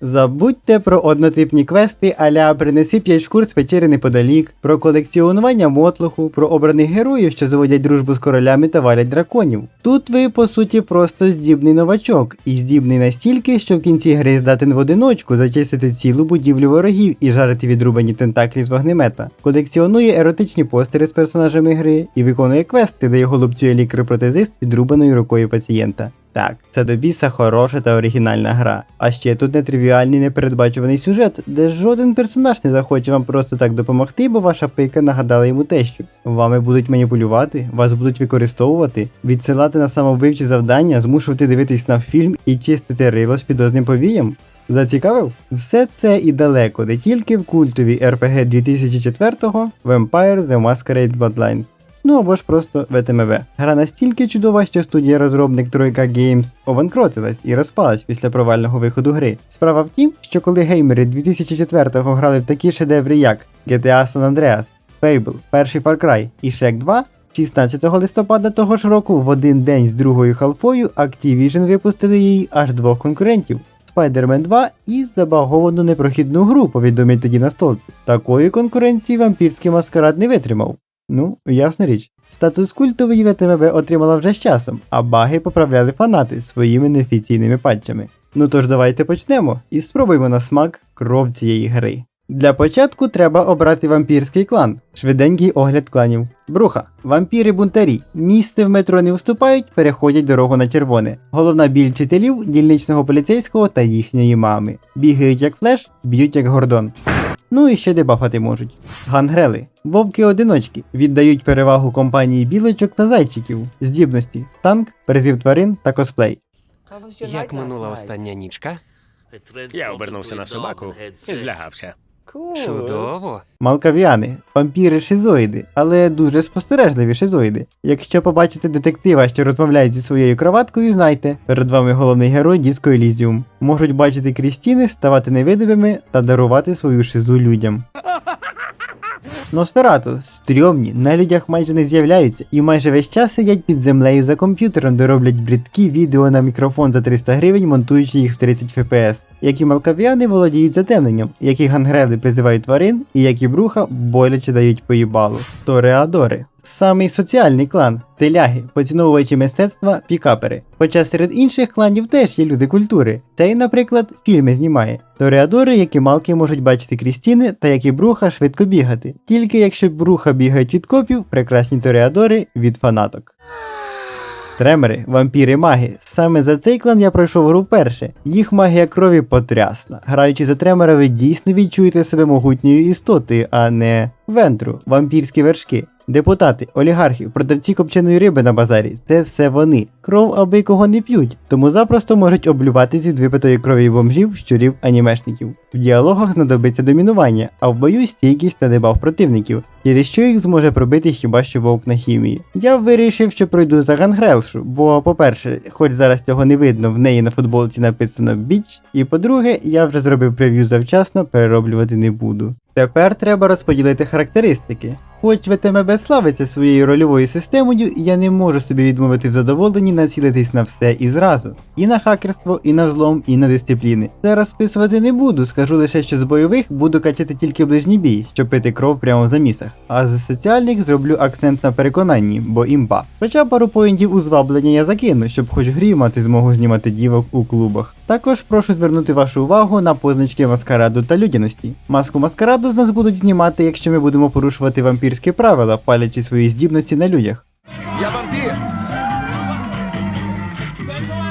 Забудьте про однотипні квести аля принеси 5 шкур з печери неподалік, про колекціонування мотлоху, про обраних героїв, що заводять дружбу з королями та валять драконів. Тут ви, по суті, просто здібний новачок, і здібний настільки, що в кінці гри здатен в одиночку зачистити цілу будівлю ворогів і жарити відрубані тентаклі з вогнемета. Колекціонує еротичні постери з персонажами гри і виконує квести, де його лупцює лікар-протезист відрубаною рукою пацієнта. Так, це до біса хороша та оригінальна гра. А ще тут нетривіальний непередбачуваний сюжет, де жоден персонаж не захоче вам просто так допомогти, бо ваша пика нагадала йому тещу. Вами будуть маніпулювати, вас будуть використовувати, відсилати на самовбивчі завдання, змушувати дивитись на фільм і чистити рило з підозним повієм. Зацікавив? Все це і далеко, не тільки в культовій RPG 2004-го Vampire The Masquerade Bloodlines. Ну або ж просто ВТМВ. Гра настільки чудова, що студія-розробник Тройка Games обанкротилась і розпалась після провального виходу гри. Справа в тім, що коли геймери 2004-го грали в такі шедеври, як GTA San Andreas, Fable, перший Far Cry і Shrek 2, 16 листопада того ж року в один день з другою халфою Activision випустили їй аж двох конкурентів. Spider-Man 2 і забаговану непрохідну гру, повідомить тоді на столці. Такої конкуренції вампірський маскарад не витримав. Ну, ясна річ. Статус культової ВТМВ отримала вже з часом, а баги поправляли фанати своїми неофіційними патчами. Ну тож давайте почнемо і спробуємо на смак кров цієї гри. Для початку треба обрати вампірський клан. Швиденький огляд кланів. Бруха. Вампіри бунтарі. Місце в метро не вступають, переходять дорогу на червоне. Головна біль вчителів, дільничного поліцейського та їхньої мами. Бігають як флеш, б'ють як гордон. Ну і ще дебафати можуть. Гангрели. Вовки-одиночки віддають перевагу компанії білочок та зайчиків, здібності, танк, призів тварин та косплей. Як минула остання нічка? Я обернувся на собаку і злягався. Чудово. Малкавіани, вампіри шизоїди, але дуже спостережливі шизоїди. Якщо побачите детектива, що розмовляє зі своєю кроваткою, знайте, перед вами головний герой Діско Елізіум. Можуть бачити крізь стіни, ставати невидимими та дарувати свою шизу людям. Носферату стрьомні, на людях майже не з'являються і майже весь час сидять під землею за комп'ютером, де роблять бридкі відео на мікрофон за 300 гривень, монтуючи їх в 30 FPS. Які малкавіани володіють затемненням, які гангрели призивають тварин, і які бруха боляче дають поїбалу. Тореадори. Самий соціальний клан теляги, поціновувачі мистецтва, пікапери. Хоча серед інших кланів теж є люди культури. Цей, наприклад, фільми знімає. Тореадори, як і малки можуть бачити крізь стіни, та як і бруха швидко бігати. Тільки якщо бруха бігають від копів, прекрасні тореадори від фанаток. Тремери, вампіри, маги. Саме за цей клан я пройшов гру вперше. Їх магія крові потрясна. Граючи за тремера, ви дійсно відчуєте себе могутньою істотою, а не вентру, вампірські вершки. Депутати, олігархи, продавці копченої риби на базарі це все вони. Кров аби кого не п'ють, тому запросто можуть облюватися від випитої крові бомжів, щурів, анімешників. В діалогах знадобиться домінування, а в бою стійкість та дебаф противників, через що їх зможе пробити хіба що вовк на хімії. Я вирішив, що пройду за Гангрелшу, бо, по-перше, хоч зараз цього не видно, в неї на футболці написано біч, і по-друге, я вже зробив прев'ю завчасно, перероблювати не буду. Тепер треба розподілити характеристики. Хоч ВТМБ славиться своєю рольовою системою, я не можу собі відмовити в задоволенні націлитись на все і зразу. І на хакерство, і на взлом, і на дисципліни. Це розписувати не буду, скажу лише, що з бойових буду качати тільки ближній бій, щоб пити кров прямо в замісах. А з соціальних зроблю акцент на переконанні, бо імба. Хоча пару поінтів у зваблення я закину, щоб хоч в грі мати змогу знімати дівок у клубах. Також прошу звернути вашу увагу на позначки маскараду та людяності. Маску маскараду з нас будуть знімати, якщо ми будемо порушувати вампірські правила, палячи свої здібності на людях. Я вампір!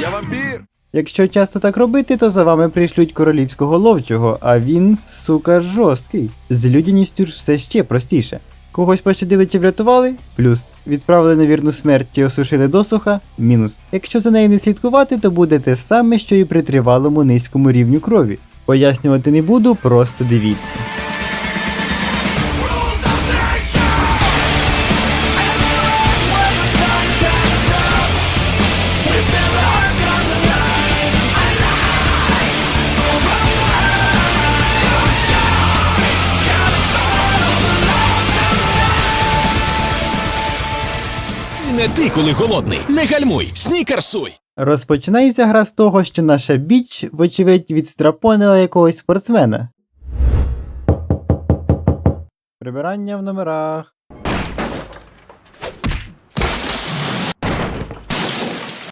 Я вампір! Якщо часто так робити, то за вами прийшлють королівського ловчого, а він, сука, жорсткий. З людяністю ж все ще простіше. Когось пощадили чи врятували? Плюс. Відправили на вірну смерть чи осушили досуха? Мінус. Якщо за нею не слідкувати, то буде те саме, що і при тривалому низькому рівню крові. Пояснювати не буду, просто дивіться. Не ти, коли голодний. Не гальмуй, снікерсуй. Розпочинається гра з того, що наша біч, вочевидь, відстрапонила якогось спортсмена. Прибирання в номерах.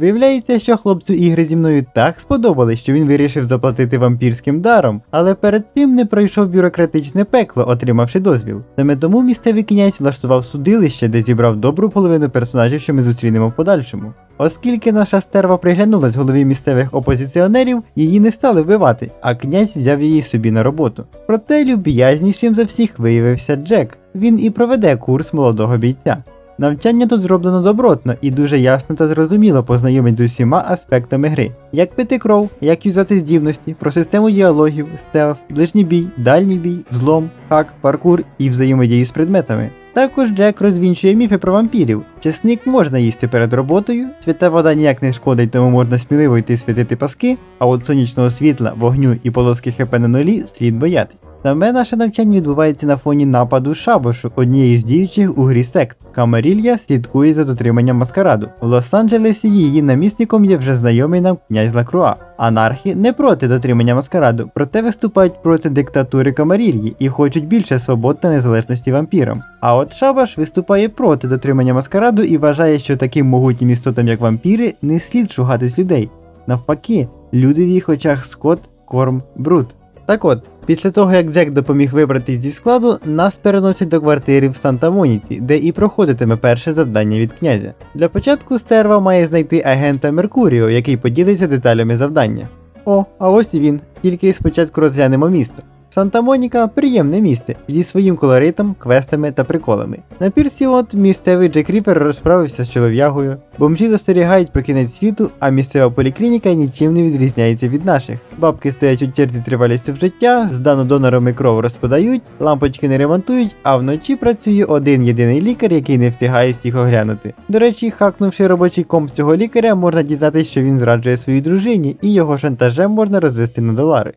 Виявляється, що хлопцю ігри зі мною так сподобались, що він вирішив заплатити вампірським даром, але перед цим не пройшов бюрократичне пекло, отримавши дозвіл. Саме тому місцевий князь влаштував судилище, де зібрав добру половину персонажів, що ми зустрінемо в подальшому. Оскільки наша стерва приглянулась голові місцевих опозиціонерів, її не стали вбивати, а князь взяв її собі на роботу. Проте люб'язнішим за всіх виявився Джек. Він і проведе курс молодого бійця. Навчання тут зроблено добротно і дуже ясно та зрозуміло познайомить з усіма аспектами гри. Як пити кров, як юзати здібності, про систему діалогів, стелс, ближній бій, дальній бій, взлом, хак, паркур і взаємодію з предметами. Також Джек розвінчує міфи про вампірів. Чесник можна їсти перед роботою, свята вода ніяк не шкодить, тому можна сміливо йти святити паски, а от сонячного світла, вогню і полоски хп на нулі слід боятись. Саме наше навчання відбувається на фоні нападу шабошу, однієї з діючих у грі сект. Камарілья слідкує за дотриманням маскараду. В Лос-Анджелесі її намісником є вже знайомий нам князь Лакруа. Анархи не проти дотримання маскараду, проте виступають проти диктатури Камарільї і хочуть більше свобод та незалежності вампірам. А от Шабаш виступає проти дотримання маскараду і вважає, що таким могутнім істотам, як вампіри, не слід шугатись людей. Навпаки, люди в їх очах скот, корм, бруд. Так от, після того як Джек допоміг вибратись зі складу, нас переносять до квартири в Санта-Моніці, де і проходитиме перше завдання від князя. Для початку стерва має знайти агента Меркуріо, який поділиться деталями завдання. О, а ось він. Тільки спочатку розглянемо місто. Санта-Моніка приємне місце зі своїм колоритом, квестами та приколами. На пірсі от місцевий Джек Ріпер розправився з чолов'ягою, бомжі застерігають про кінець світу, а місцева поліклініка нічим не відрізняється від наших. Бабки стоять у черзі тривалістю в життя, здану донорами кров розподають, лампочки не ремонтують, а вночі працює один єдиний лікар, який не встигає всіх оглянути. До речі, хакнувши робочий комп цього лікаря, можна дізнатися, що він зраджує своїй дружині, і його шантажем можна розвести на долари.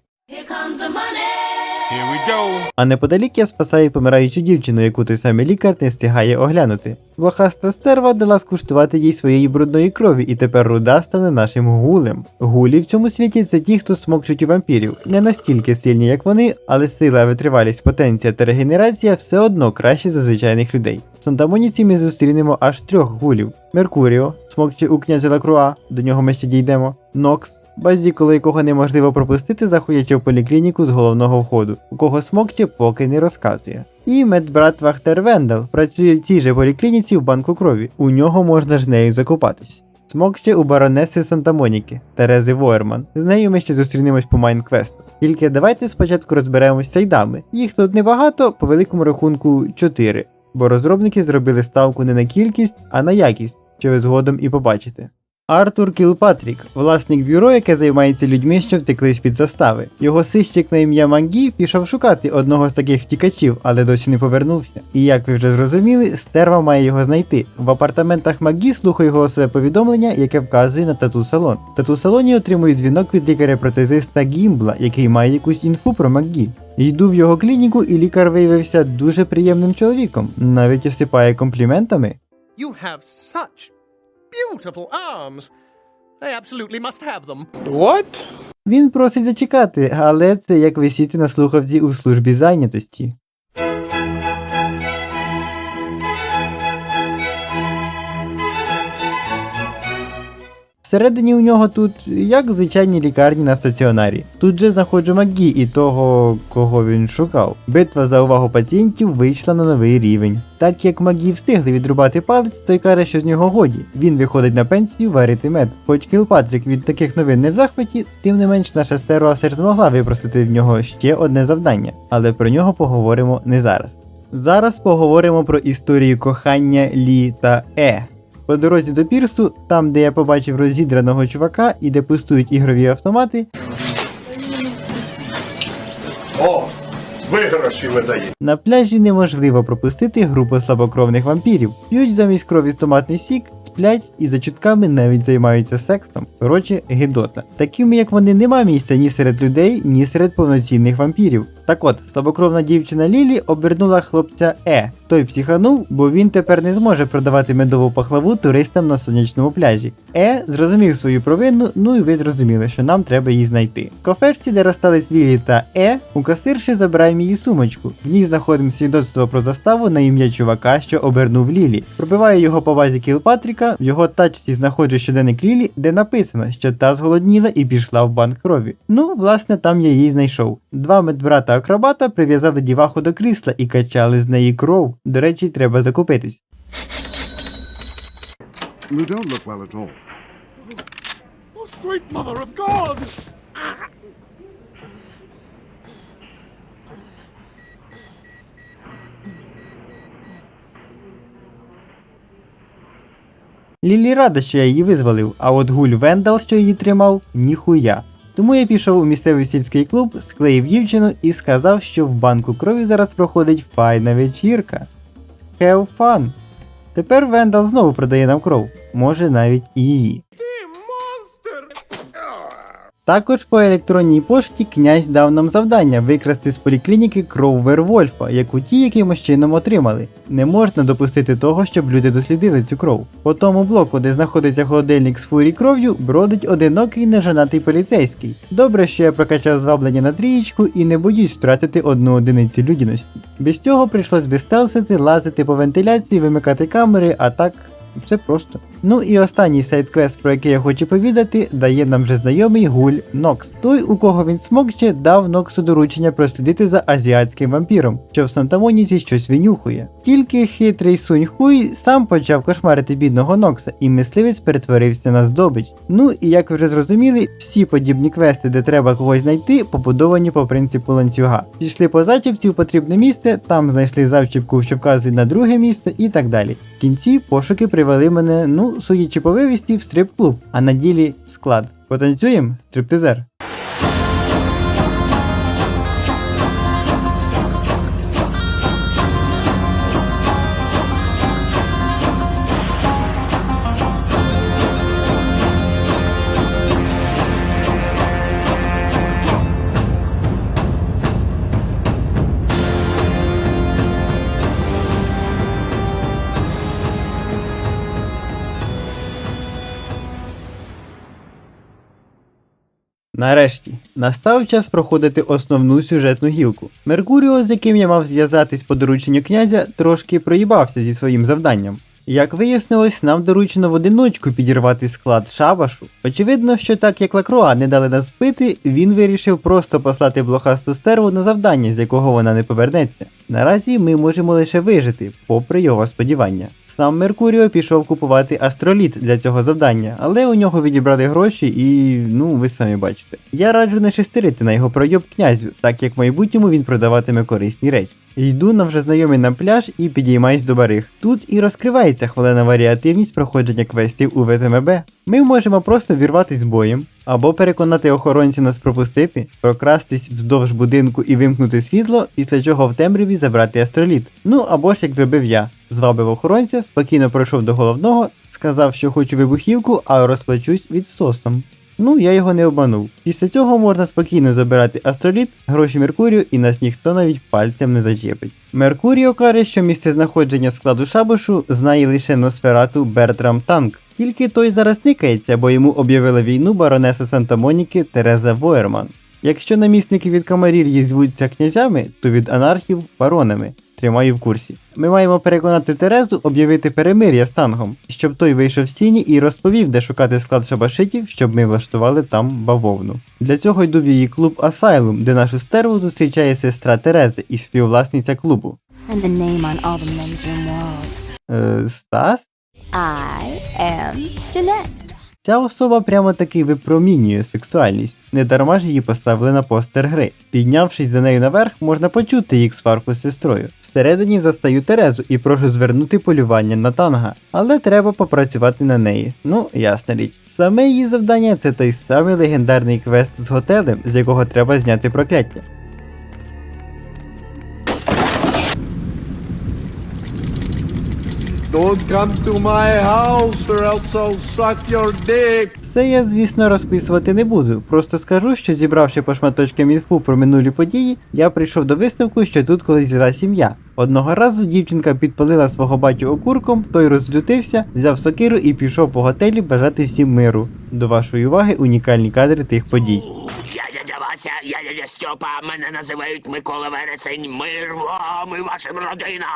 А неподалік я спасаю помираючу дівчину, яку той самий лікар не встигає оглянути. Блохаста стерва дала скуштувати їй своєї брудної крові, і тепер руда стане нашим гулем. Гулі в цьому світі це ті, хто смокчуть у вампірів. Не настільки сильні, як вони, але сила, витривалість, потенція та регенерація все одно краще за звичайних людей. В Санта-Моніці ми зустрінемо аж трьох гулів: Меркуріо, смокче у князя Лакруа, до нього ми ще дійдемо, Нокс, Базіколи, якого неможливо пропустити, заходячи в поліклініку з головного входу, у кого смокче поки не розказує. І медбрат Вахтер Вендел працює в цій же поліклініці в банку крові. У нього можна ж нею закупатись. Смокче у баронеси Санта-Моніки Терези Воерман. З нею ми ще зустрінемось по Майнквесту. Тільки давайте спочатку розберемось з сайдами. Їх тут небагато, по великому рахунку 4, бо розробники зробили ставку не на кількість, а на якість, що ви згодом і побачите. Артур Кілпатрік, власник бюро, яке займається людьми, що втекли з-під застави. Його сищик на ім'я Мангі пішов шукати одного з таких втікачів, але досі не повернувся. І як ви вже зрозуміли, стерва має його знайти. В апартаментах Магі слухає голосове повідомлення, яке вказує на тату-салон. В тату-салоні отримують дзвінок від лікаря-протезиста Гімбла, який має якусь інфу про Магі. Йду в його клініку, і лікар виявився дуже приємним чоловіком, навіть осипає компліментами. You have such beautiful arms. I absolutely must have them. What? Він просить зачекати, але це як висіти на слухавці у службі зайнятості. Всередині у нього тут як в звичайній лікарні на стаціонарі. Тут же знаходжу Магі і того, кого він шукав. Битва за увагу пацієнтів вийшла на новий рівень. Так як Магі встигли відрубати палець, той каже, що з нього годі. Він виходить на пенсію варити мед. Хоч Кілпатрік від таких новин не в захваті, тим не менш наша стерва все змогла випросити в нього ще одне завдання, але про нього поговоримо не зараз. Зараз поговоримо про історію кохання Лі та Е. По дорозі до пірсу, там де я побачив розідраного чувака і де пустують ігрові автомати, О, виграші видає. на пляжі неможливо пропустити групу слабокровних вампірів. П'ють замість крові томатний сік, сплять і за чутками навіть займаються сексом. Коротше, гидота. Такими як вони нема місця ні серед людей, ні серед повноцінних вампірів. Так от, слабокровна дівчина Лілі обернула хлопця Е. Той психанув, бо він тепер не зможе продавати медову пахлаву туристам на сонячному пляжі. Е зрозумів свою провину, ну і ви зрозуміли, що нам треба її знайти. В кафешці, де розстались Лілі та Е, у касирші забираємо її сумочку. В ній знаходимо свідоцтво про заставу на ім'я чувака, що обернув Лілі. Пробиваю його по базі Кілпатріка, в його тачці знаходжу щоденник Лілі, де написано, що та зголодніла і пішла в банк крові. Ну, власне, там я її знайшов. Два медбрата акробата прив'язали діваху до крісла і качали з неї кров. До речі, треба закупитись. You don't look well at all. Oh, sweet mother of God! Лілі рада, що я її визволив, а от гуль Вендал, що її тримав, ніхуя. Тому я пішов у місцевий сільський клуб, склеїв дівчину і сказав, що в банку крові зараз проходить файна вечірка. Have fun! Тепер Вендал знову продає нам кров, може навіть і її. Також по електронній пошті князь дав нам завдання викрасти з поліклініки кров Вервольфа, яку ті якимось чином отримали. Не можна допустити того, щоб люди дослідили цю кров. По тому блоку, де знаходиться холодильник з фурі кров'ю, бродить одинокий неженатий поліцейський. Добре, що я прокачав зваблення на трієчку і не боюсь втратити одну одиницю людяності. Без цього прийшлось би стелсити, лазити по вентиляції, вимикати камери, а так. Все просто. Ну і останній сайт-квест, про який я хочу повідати, дає нам вже знайомий гуль Нокс. Той, у кого він смокче, дав Ноксу доручення прослідити за азіатським вампіром, що в Санта-Моніці щось винюхує. Тільки хитрий Сунь Хуй сам почав кошмарити бідного Нокса, і мисливець перетворився на здобич. Ну і як ви вже зрозуміли, всі подібні квести, де треба когось знайти, побудовані по принципу ланцюга. Пішли по зачіпці в потрібне місце, там знайшли завчіпку, що вказує на друге місто, і так далі. В кінці пошуки привели мене, ну, судячи по вивісті, в стрип-клуб, а на ділі склад. Потанцюємо, стриптизер. Нарешті настав час проходити основну сюжетну гілку. Меркуріо, з яким я мав зв'язатись по дорученню князя, трошки проїбався зі своїм завданням. Як вияснилось, нам доручено в одиночку підірвати склад шабашу. Очевидно, що так як Лакруа не дали нас впити, він вирішив просто послати блохасту стерву на завдання, з якого вона не повернеться. Наразі ми можемо лише вижити, попри його сподівання. Сам Меркуріо пішов купувати астроліт для цього завдання, але у нього відібрали гроші і ну ви самі бачите. Я раджу не шестерити на його пройоб князю, так як в майбутньому він продаватиме корисні речі. Йду на вже знайомий нам пляж і підіймаюсь до бариг. Тут і розкривається хвилина варіативність проходження квестів у ВТМБ. Ми можемо просто вірватись боєм, або переконати охоронців нас пропустити, прокрастись вздовж будинку і вимкнути світло, після чого в темряві забрати астроліт. Ну або ж як зробив я. Звабив охоронця, спокійно пройшов до головного, сказав, що хочу вибухівку, а розплачусь відсосом. Ну, я його не обманув. Після цього можна спокійно забирати астроліт, гроші Меркурію і нас ніхто навіть пальцем не зачепить. Меркуріо каже, що місце знаходження складу шабашу знає лише Носферату Бертрам Танк. Тільки той зараз никається, бо йому об'явила війну баронеса Санта-Моніки Тереза Воєрман. Якщо намісники від камарільї звуться князями, то від анархів баронами. Тримаю в курсі. Ми маємо переконати Терезу об'явити перемир'я з тангом, щоб той вийшов з тіні і розповів, де шукати склад шабашитів, щоб ми влаштували там бавовну. Для цього йду в її клуб Асайлум, де нашу стерву зустрічає сестра Терези і співвласниця клубу. and the name on all the men's room walls. Е, Стас? I am Jeanette. Ця особа прямо таки випромінює сексуальність, не дарма ж її поставили на постер гри. Піднявшись за нею наверх, можна почути їх сварку з сестрою. Всередині застаю Терезу і прошу звернути полювання на танга, але треба попрацювати на неї. Ну, ясна річ. Саме її завдання це той самий легендарний квест з готелем, з якого треба зняти прокляття. Don't come to my house or else I'll suck your dick. Все я, звісно, розписувати не буду. Просто скажу, що зібравши по шматочкам інфу про минулі події, я прийшов до висновку, що тут колись жила сім'я. Одного разу дівчинка підпалила свого батю окурком, той розлютився, взяв сокиру і пішов по готелі бажати всім миру. До вашої уваги унікальні кадри тих подій. Я дядя Вася, я дядя Стьопа, мене називають Микола Вересень. Мир вам і вашим родинам.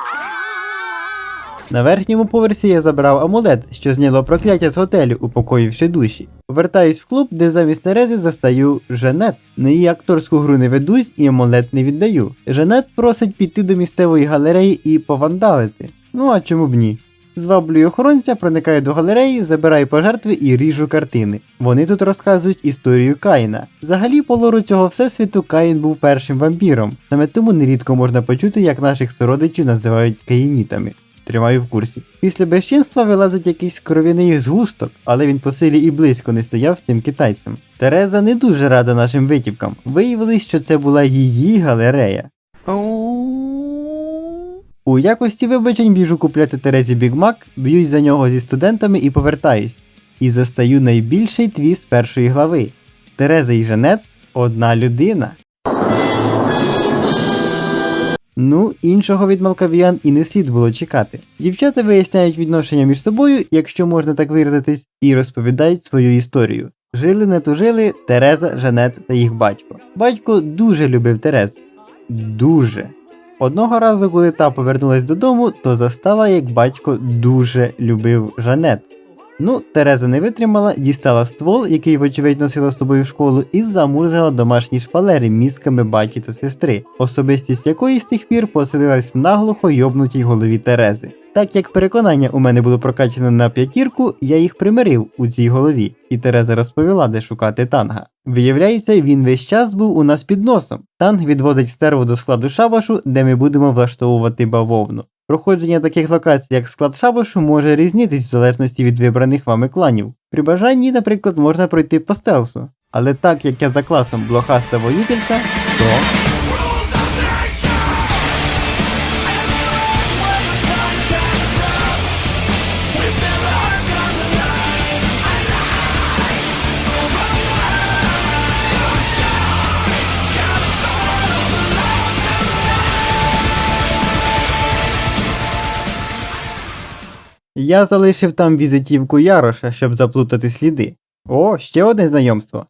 На верхньому поверсі я забрав амулет, що зняло прокляття з готелю, упокоївши душі. Повертаюсь в клуб, де замість Терези застаю Женет. На її акторську гру не ведусь і амулет не віддаю. Женет просить піти до місцевої галереї і повандалити. Ну а чому б ні? Зваблюю охоронця, проникаю до галереї, забираю пожертви і ріжу картини. Вони тут розказують історію Каїна. Взагалі, по лору цього всесвіту Каїн був першим вампіром. Саме тому нерідко можна почути, як наших сородичів називають каїнітами. Тримаю в курсі. Після безчинства вилазить якийсь кров'яний згусток, але він по силі і близько не стояв з тим китайцем. Тереза не дуже рада нашим витівкам. Виявилось, що це була її галерея. У якості вибачень біжу купляти Терезі Бігмак, б'юсь за нього зі студентами і повертаюсь. І застаю найбільший твіст першої глави. Тереза і Жанет одна людина. Ну, іншого від малкавіян і не слід було чекати. Дівчата виясняють відношення між собою, якщо можна так виразитись, і розповідають свою історію. Жили не тужили Тереза, Жанет та їх батько. Батько дуже любив Терезу. Дуже. Одного разу, коли та повернулась додому, то застала, як батько дуже любив Жанет. Ну, Тереза не витримала, дістала ствол, який, вочевидь, носила з собою в школу, і замурзала домашні шпалери мізками баті та сестри, особистість якої з тих пір поселилась в наглухо йобнутій голові Терези. Так як переконання у мене було прокачане на п'ятірку, я їх примирив у цій голові, і Тереза розповіла, де шукати танга. Виявляється, він весь час був у нас під носом. Танг відводить стерву до складу шабашу, де ми будемо влаштовувати бавовну. Проходження таких локацій, як склад шабашу, може різнитись в залежності від вибраних вами кланів. При бажанні, наприклад, можна пройти по стелсу. Але так як я за класом блохаста воїтелька, то. Я залишив там візитівку Яроша, щоб заплутати сліди. О, ще одне знайомство.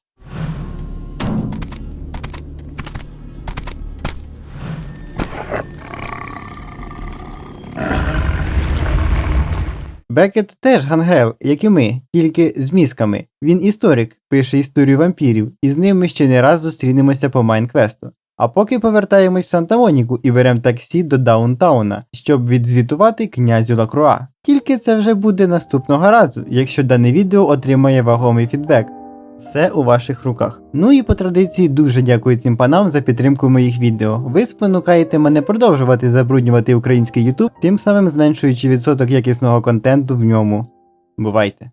Бекет теж гангрел, як і ми, тільки з мізками. Він історик, пише історію вампірів, і з ним ми ще не раз зустрінемося по Майнквесту. А поки повертаємось в Санта-Моніку і беремо таксі до Даунтауна, щоб відзвітувати князю Лакруа. Тільки це вже буде наступного разу, якщо дане відео отримає вагомий фідбек. Все у ваших руках. Ну і по традиції дуже дякую цим панам за підтримку моїх відео. Ви спонукаєте мене продовжувати забруднювати український YouTube, тим самим зменшуючи відсоток якісного контенту в ньому. Бувайте!